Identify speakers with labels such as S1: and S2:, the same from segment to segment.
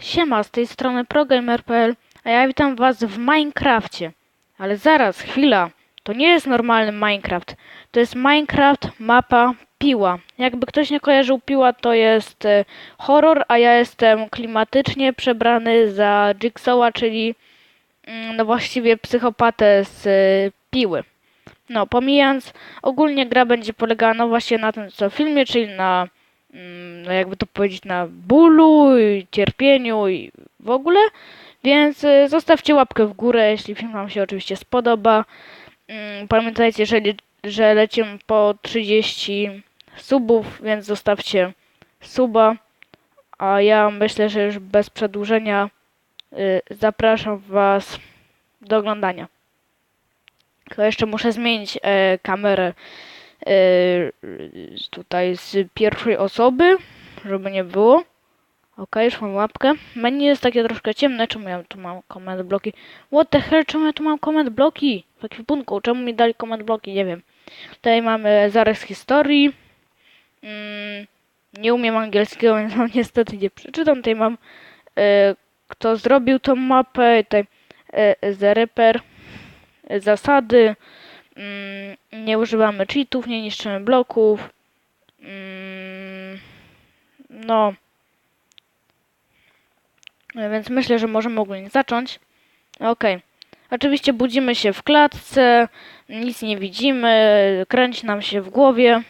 S1: Siema, z tej strony ProGamer.pl, a ja witam was w Minecrafcie. Ale zaraz, chwila, to nie jest normalny Minecraft. To jest Minecraft mapa Piła. Jakby ktoś nie kojarzył Piła, to jest e, horror, a ja jestem klimatycznie przebrany za Jigsawa, czyli mm, no właściwie psychopatę z e, Piły. No, pomijając, ogólnie gra będzie polegała no właśnie na tym co w filmie, czyli na mm, no jakby to powiedzieć, na bólu, i cierpieniu i w ogóle. Więc y, zostawcie łapkę w górę, jeśli film Wam się oczywiście spodoba. Mm, Pamiętajcie, jeżeli, że lecimy po 30 subów, więc zostawcie suba. A ja myślę, że już bez przedłużenia y, zapraszam Was do oglądania. Tylko jeszcze muszę zmienić e, kamerę tutaj z pierwszej osoby, żeby nie było. Ok, już mam łapkę. Menu jest takie troszkę ciemne. Czemu ja tu mam command bloki? What the hell, czemu ja tu mam command bloki? W ekwipunku, czemu mi dali command bloki? Nie wiem. Tutaj mamy zarys historii. Mm, nie umiem angielskiego, więc mam niestety nie przeczytam. Tutaj mam e, kto zrobił tą mapę. Tutaj e, The Reaper. Zasady. Mm, nie używamy cheatów, nie niszczymy bloków. Mm, no. E, Więc myślę, że możemy ogólnie zacząć. Okej. Oczywiście budzimy się w klatce, nic nie widzimy, kręci nam się w głowie.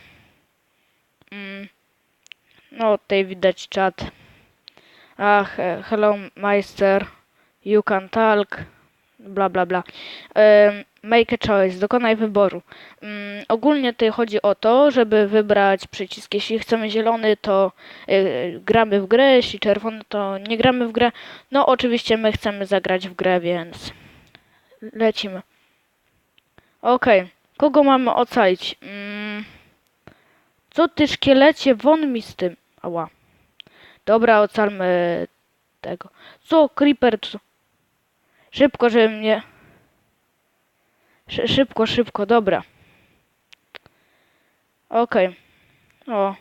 S1: Mm. No, tutaj widać czat. Ach, e, hello Meister, you can talk, bla bla bla. Make a choice, dokonaj wyboru. Mm, ogólnie tutaj chodzi o to, żeby wybrać przycisk. Jeśli chcemy zielony, to y, gramy w grę, jeśli czerwony, to nie gramy w grę. No, oczywiście my chcemy zagrać w grę, więc lecimy. Okej, kogo mamy ocalić? Mm, co ty szkielecie, won mi z tym. Ała. Dobra, ocalmy tego. Co, Creeper? Co? Szybko, żeby mnie... Szy- szybko, szybko, dobra. Okej. O.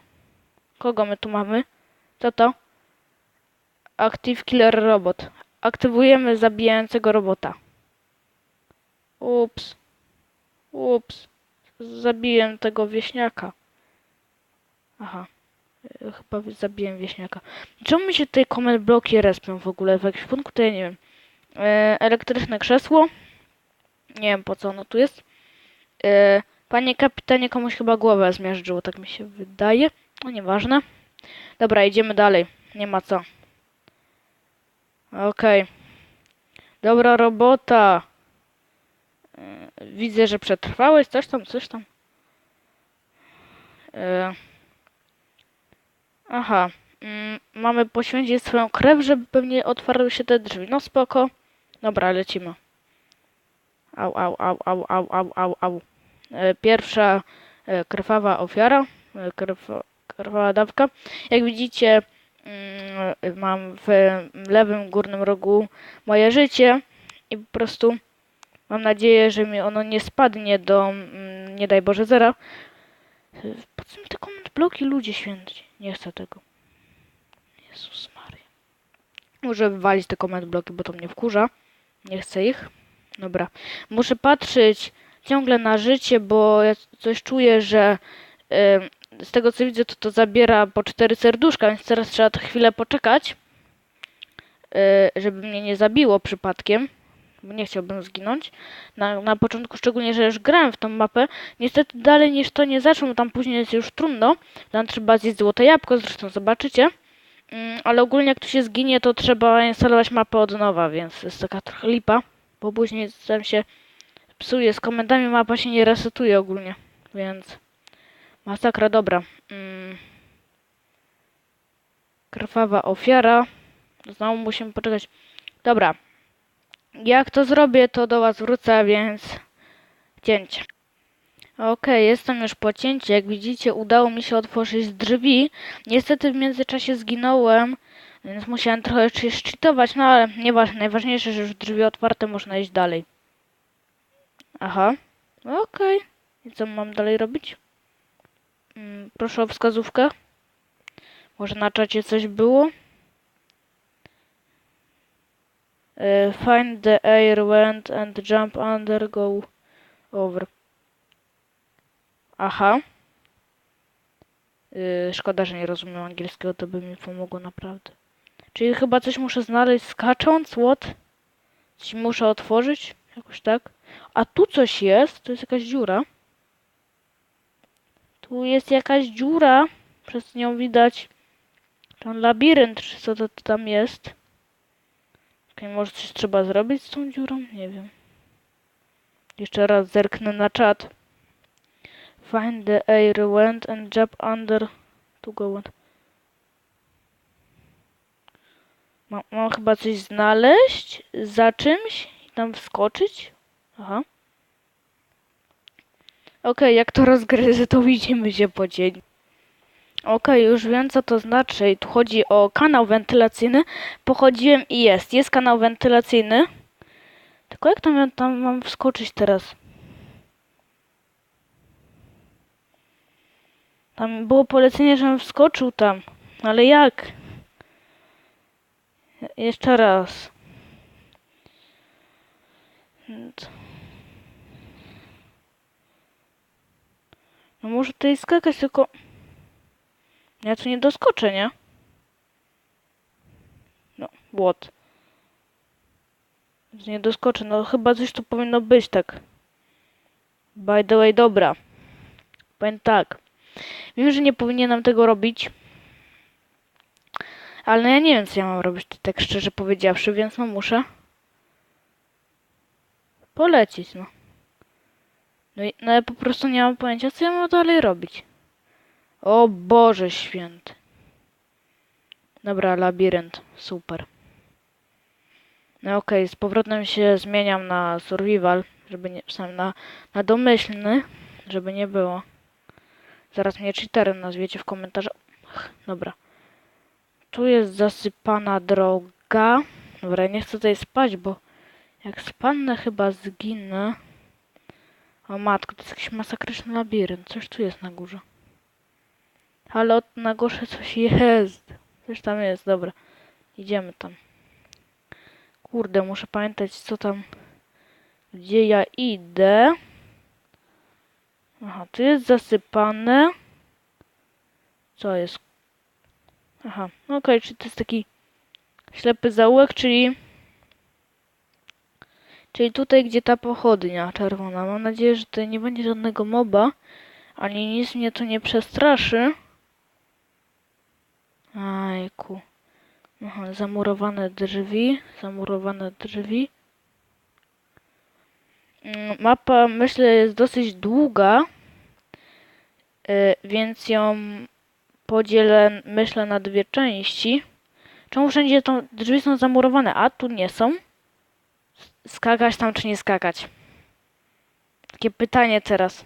S1: Kogo my tu mamy? Co to? Active Killer Robot. Aktywujemy zabijającego robota. Ups. Ups. Zabiłem tego wieśniaka. Aha. E, Chyba zabiłem wieśniaka. Czemu mi się tutaj comment bloki respią w ogóle w ekwipunku? To ja nie wiem. E, elektryczne krzesło. Nie wiem po co ono tu jest. E, panie kapitanie, komuś chyba głowę zmiażdżyło, tak mi się wydaje. No nieważne. Dobra, idziemy dalej. Nie ma co. Okej. Dobra robota. E, widzę, że przetrwałeś. Coś tam, coś tam. E, aha. Mm, mamy poświęcić swoją krew, żeby pewnie otwarły się te drzwi. No spoko. Dobra, lecimy. Au, au, au, au, au, au, au, au. E, Pierwsza e, krwawa ofiara, e, krw, krwawa dawka. Jak widzicie, mm, mam w lewym górnym rogu moje życie i po prostu mam nadzieję, że mi ono nie spadnie do, mm, nie daj Boże, zera. Po co mi te koment bloki, ludzie święci? Nie chcę tego. Jezus Maria. Muszę wywalić te koment bloki, bo to mnie wkurza. Nie chcę ich. Dobra. Muszę patrzeć ciągle na życie, bo ja coś czuję, że z tego co widzę, to to zabiera po cztery serduszka, więc teraz trzeba to chwilę poczekać, e, żeby mnie nie zabiło przypadkiem, bo nie chciałbym zginąć. Na, na początku szczególnie, że już grałem w tą mapę. Niestety dalej niż to nie zaczął, bo tam później jest już trudno. Tam trzeba zjeść złote jabłko, zresztą zobaczycie. Mm, Ale ogólnie jak tu się zginie, to trzeba instalować mapę od nowa, więc jest taka trochę lipa bo później tam się psuje z komendami, mapa się nie resetuje ogólnie, więc masakra, dobra. Mm. Krwawa ofiara. Znowu musimy poczekać. Dobra. Jak to zrobię, to do was wrócę, więc cięcie. Okej, jestem już po cięciu. Jak widzicie, udało mi się otworzyć drzwi. Niestety w międzyczasie zginąłem, więc musiałem trochę jeszcze szczytować, no ale nieważne. Najważniejsze, że już drzwi otwarte, można iść dalej. Aha, okej. I co mam dalej robić? Mm, proszę o wskazówkę. Może na czacie coś było? E, find the air vent and jump under, go over. Aha. Yy, szkoda, że nie rozumiem angielskiego, to by mi pomogło naprawdę. Czyli chyba coś muszę znaleźć skacząc, what? Coś muszę otworzyć? Jakoś tak. A tu coś jest, to jest jakaś dziura. Tu jest jakaś dziura, przez nią widać ten labirynt, czy co to tam jest. Okej, może coś trzeba zrobić z tą dziurą? Nie wiem. Jeszcze raz zerknę na czat. Find the air vent and jump under to go on. Mam, mam chyba coś znaleźć za czymś i tam wskoczyć. Aha. Okej, jak to rozgryzę, to widzimy się po dzień. Okej, już wiem co to znaczy. Tu chodzi o kanał wentylacyjny. Pochodziłem i jest. Jest kanał wentylacyjny. Tylko jak tam, tam mam wskoczyć teraz? Tam było polecenie, żebym wskoczył tam. Ale jak? Je- Jeszcze raz. No może tutaj skakać, tylko... Ja tu nie doskoczę, nie? No, what? Nie doskoczę, no chyba coś tu powinno być tak. By the way, dobra. Powiem tak. Wiem, że nie powinienem tego robić. Ale no ja nie wiem, co ja mam robić, to tak szczerze powiedziawszy, więc no muszę polecieć, no. No, i, no ja po prostu nie mam pojęcia, co ja mam dalej robić. O Boże święty. Dobra, labirynt. Super. No okej, z powrotem się zmieniam na survival, żeby nie, sam na, na domyślny, żeby nie było. Zaraz mnie cheaterem nazwiecie w komentarzu. Dobra. Tu jest zasypana droga. Dobra, nie chcę tutaj spać, bo jak spadnę chyba zginę. O matko, to jest jakiś masakryczny labirynt. Coś tu jest na górze. Ale od na górze coś jest. Coś tam jest, dobra. Idziemy tam. Kurde, muszę pamiętać co tam. Gdzie ja idę. Aha, tu jest zasypane. Co jest? Aha, no okej, czyli to jest taki ślepy zaułek, czyli czyli tutaj, gdzie ta pochodnia czerwona. Mam nadzieję, że tutaj nie będzie żadnego moba, ani nic mnie tu nie przestraszy. Ajku. Aha, zamurowane drzwi, zamurowane drzwi. Mm, Mapa, myślę, jest dosyć długa, y, więc ją podzielę, myślę, na dwie części. Czemu wszędzie drzwi są zamurowane, a tu nie są? Skakać tam czy nie skakać? Takie pytanie teraz.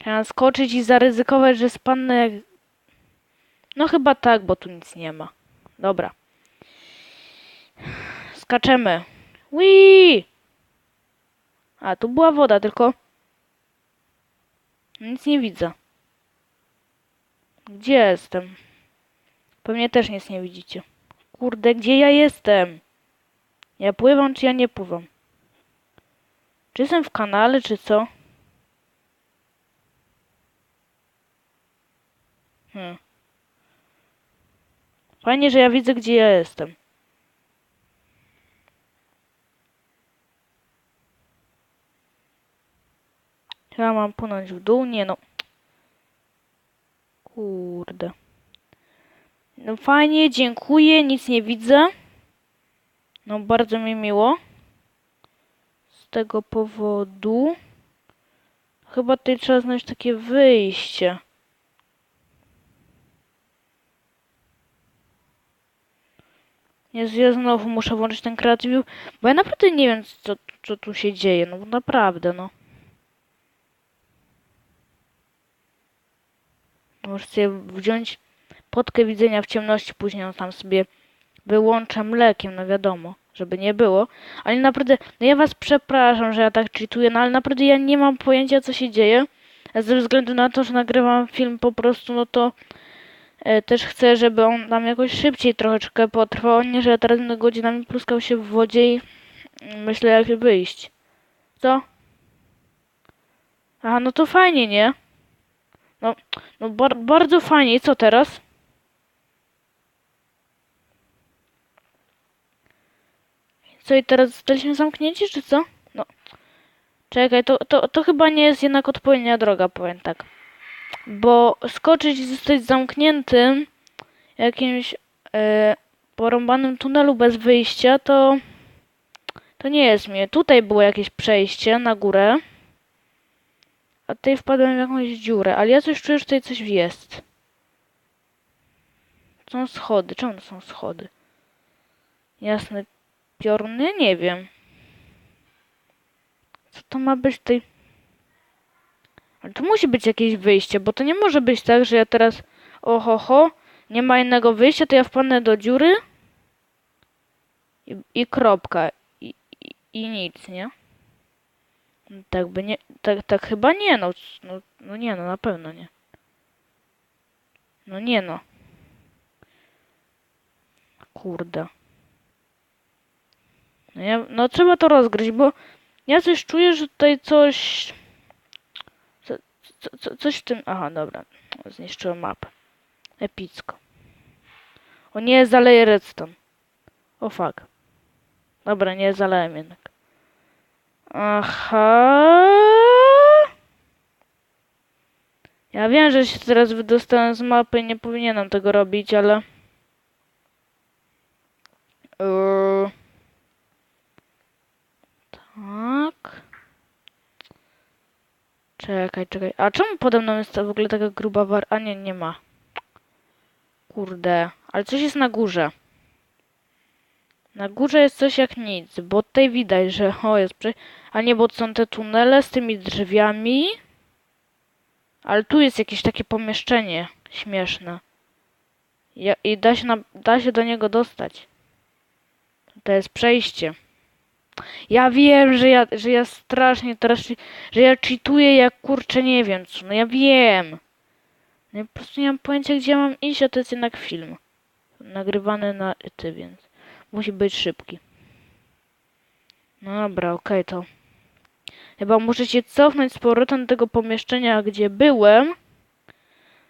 S1: Chciałam skoczyć i zaryzykować, że spadnę jak... No chyba tak, bo tu nic nie ma. Dobra. Skaczemy. Wii! A, tu była woda, tylko... Nic nie widzę. Gdzie jestem? Pewnie też nic nie widzicie. Kurde, gdzie ja jestem? Ja pływam, czy ja nie pływam? Czy jestem w kanale, czy co? Hmm. Fajnie, że ja widzę, gdzie ja jestem. Ja mam płynąć w dół? Nie no. Kurde. No fajnie, dziękuję, nic nie widzę. No bardzo mi miło. Z tego powodu. Chyba tutaj trzeba znaleźć takie wyjście. Jezu, ja znowu muszę włączyć ten View, bo ja naprawdę nie wiem, co, co tu się dzieje. No naprawdę, no. Muszę sobie wziąć podkę widzenia w ciemności, później ją tam sobie wyłączę mlekiem, no wiadomo, żeby nie było. Ale naprawdę, no ja was przepraszam, że ja tak czytuję, no ale naprawdę ja nie mam pojęcia, co się dzieje. Ze względu na to, że nagrywam film po prostu, no to e, też chcę, żeby on tam jakoś szybciej troszeczkę potrwał, nie, że ja teraz będę godzinami pluskał się w wodzie i myślę jak wyjść. Co? Aha, no to fajnie, nie? No, no bar bardzo fajnie. I co teraz? Co i teraz zostaliśmy zamknięci, czy co? No. Czekaj, to, to, to chyba nie jest jednak odpowiednia droga, powiem tak. Bo skoczyć i zostać zamkniętym jakimś e, porąbanym tunelu bez wyjścia, to to nie jest mnie. Tutaj było jakieś przejście na górę. A tutaj wpadłem w jakąś dziurę, ale ja coś czuję, że tutaj coś jest. Są schody. Czemu są schody? Jasne piorny? Nie wiem. Co to ma być tutaj? Ale tu musi być jakieś wyjście, bo to nie może być tak, że ja teraz oho, ho, nie ma innego wyjścia, to ja wpadnę do dziury i, i kropka. I, i, I nic, nie? Tak by nie, tak, tak chyba nie, no, no, no nie, no na pewno nie. No nie no. Kurde. No, ja, no trzeba to rozgryźć, bo ja coś czuję, że tutaj coś... Co, co, co, coś w tym... Aha, dobra. Zniszczyłem mapę. Epicko. O nie, zaleję redstone. O fuck. Dobra, nie zalałem jednak. Aha. Ja wiem, że się teraz wydostałem z mapy i nie powinienem tego robić, ale... Yy... Tak. Czekaj, czekaj. A czemu pode mną jest w ogóle taka gruba war... A nie, nie ma. Kurde. Ale coś jest na górze. Na górze jest coś jak nic, bo tutaj widać, że o jest prze... A nie, bo są te tunele z tymi drzwiami. Ale tu jest jakieś takie pomieszczenie śmieszne. Ja, I da się, na, da się do niego dostać. To jest przejście. Ja wiem, że ja, że ja strasznie teraz, że ja cheatuję jak kurczę nie wiem co. No ja wiem. No ja po prostu nie mam pojęcia gdzie mam iść, a to jest jednak film. Nagrywany na ty, więc musi być szybki. No dobra, okej okay, to. Chyba muszę się cofnąć z powrotem do tego pomieszczenia, gdzie byłem.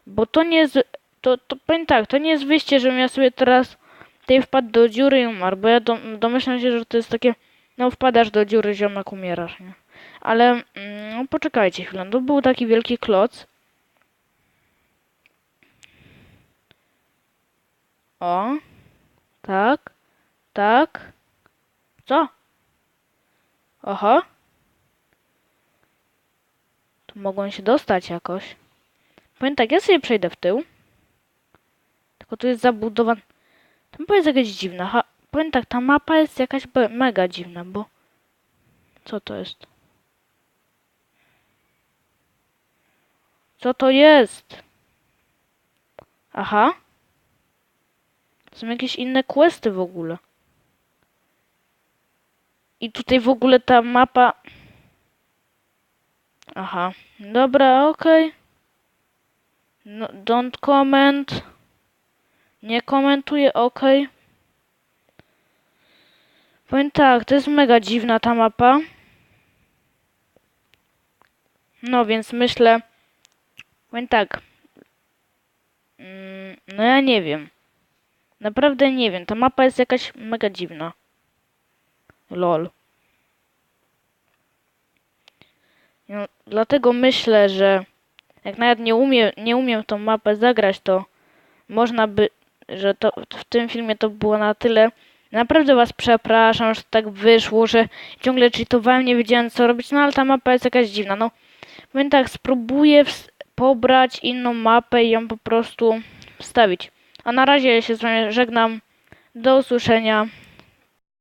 S1: Bo to nie jest... To, to powiem tak, to nie jest wyjście, żebym ja sobie teraz tutaj wpadł do dziury i umarł. Bo ja dom, domyślam się, że to jest takie... No wpadasz do dziury, ziomek, umierasz, nie? Ale... Mm, no, poczekajcie chwilę. To był taki wielki kloc. O. Tak. Tak. Co? Oho. Tu mogą się dostać jakoś. Powiem tak, ja sobie przejdę w tył. Tylko tu jest zabudowana... Ta mapa jest jakaś dziwna. Ha, powiem tak, ta mapa jest jakaś mega dziwna, bo... Co to jest? Co to jest? Aha. Są jakieś inne questy w ogóle. I tutaj w ogóle ta mapa... Aha. Dobra, okej. Okay. No, don't comment. Nie komentuję, okej. Okay. Powiem tak, to jest mega dziwna ta mapa. No więc myślę... Powiem tak. Mm, no ja nie wiem. Naprawdę nie wiem. Ta mapa jest jakaś mega dziwna. Lol. No, dlatego myślę, że jak nawet nie, umie, nie umiem tą mapę zagrać, to można by, że to w tym filmie to było na tyle. Naprawdę was przepraszam, że tak wyszło, że ciągle cheatowałem, nie wiedziałem co robić, no ale ta mapa jest jakaś dziwna. No, powiem tak, spróbuję pobrać inną mapę i ją po prostu wstawić. A na razie się z wami żegnam. Do usłyszenia.